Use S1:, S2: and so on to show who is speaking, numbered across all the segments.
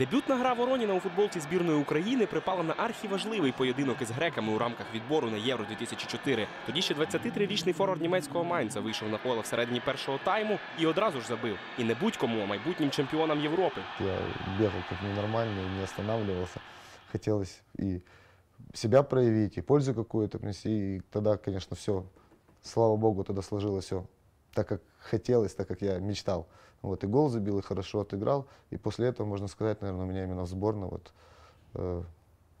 S1: Дебютна гра Вороніна у футболці збірної України припала на архіважливий поєдинок із греками у рамках відбору на Євро 2004. Тоді ще 23-річний форвард німецького Майнца вийшов на поле всередині першого тайму і одразу ж забив. І не будь-кому, а майбутнім чемпіонам Європи.
S2: Я бегал как ненормальный, не останавливался. Хотелось и себя проявить, и пользу какую-то принести. И тогда, конечно, все, слава богу, тогда сложилось все так, как хотелось, так, как я мечтал. Вот, и гол забил, и хорошо отыграл. И после этого, можно сказать, наверное, у меня именно в сборной вот, э,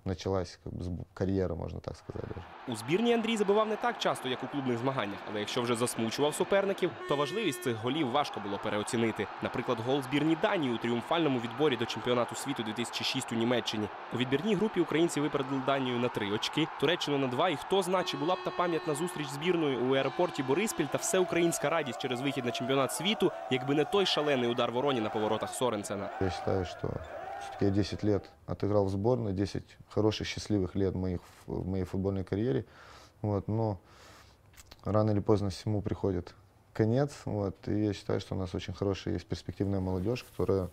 S2: началась как бы, карьера, можно так сказать даже.
S1: У збірні Андрій забивав не так часто, як у клубних змаганнях, але якщо вже засмучував суперників, то важливість цих голів важко було переоцінити. Наприклад, гол збірні Данії у тріумфальному відборі до чемпіонату світу 2006 у Німеччині. У відбірній групі українці випередили Данію на три очки, Туреччину на два. І хто зна, чи була б та пам'ятна зустріч збірною у аеропорті Бориспіль та всеукраїнська радість через вихід на чемпіонат світу, якби не той шалений удар вороні на поворотах Соренсена.
S2: Я считаю, что все-таки я 10 лет отыграл в сборной, 10 хороших, счастливых лет в, моих, в моей футбольной карьере. Вот, но рано или поздно всему приходит конец. Вот, и я считаю, что у нас очень хорошая есть перспективная молодежь, которая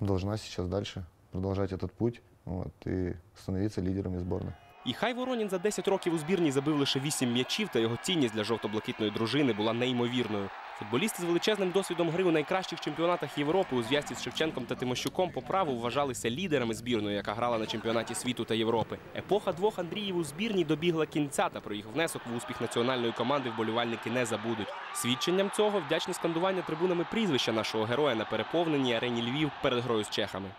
S2: должна сейчас дальше продолжать этот путь вот, и становиться лидерами сборной.
S1: І хай Воронін за 10 років у збірній забив лише 8 м'ячів, та його цінність для жовто-блакитної дружини була неймовірною. Футболісти з величезним досвідом гри у найкращих чемпіонатах Європи у зв'язці з Шевченком та Тимощуком по праву вважалися лідерами збірної, яка грала на чемпіонаті світу та Європи. Епоха двох Андріїв у збірні добігла кінця, та про їх внесок в успіх національної команди вболівальники не забудуть. Свідченням цього вдячне скандування трибунами прізвища нашого героя на переповненій арені Львів перед грою з чехами.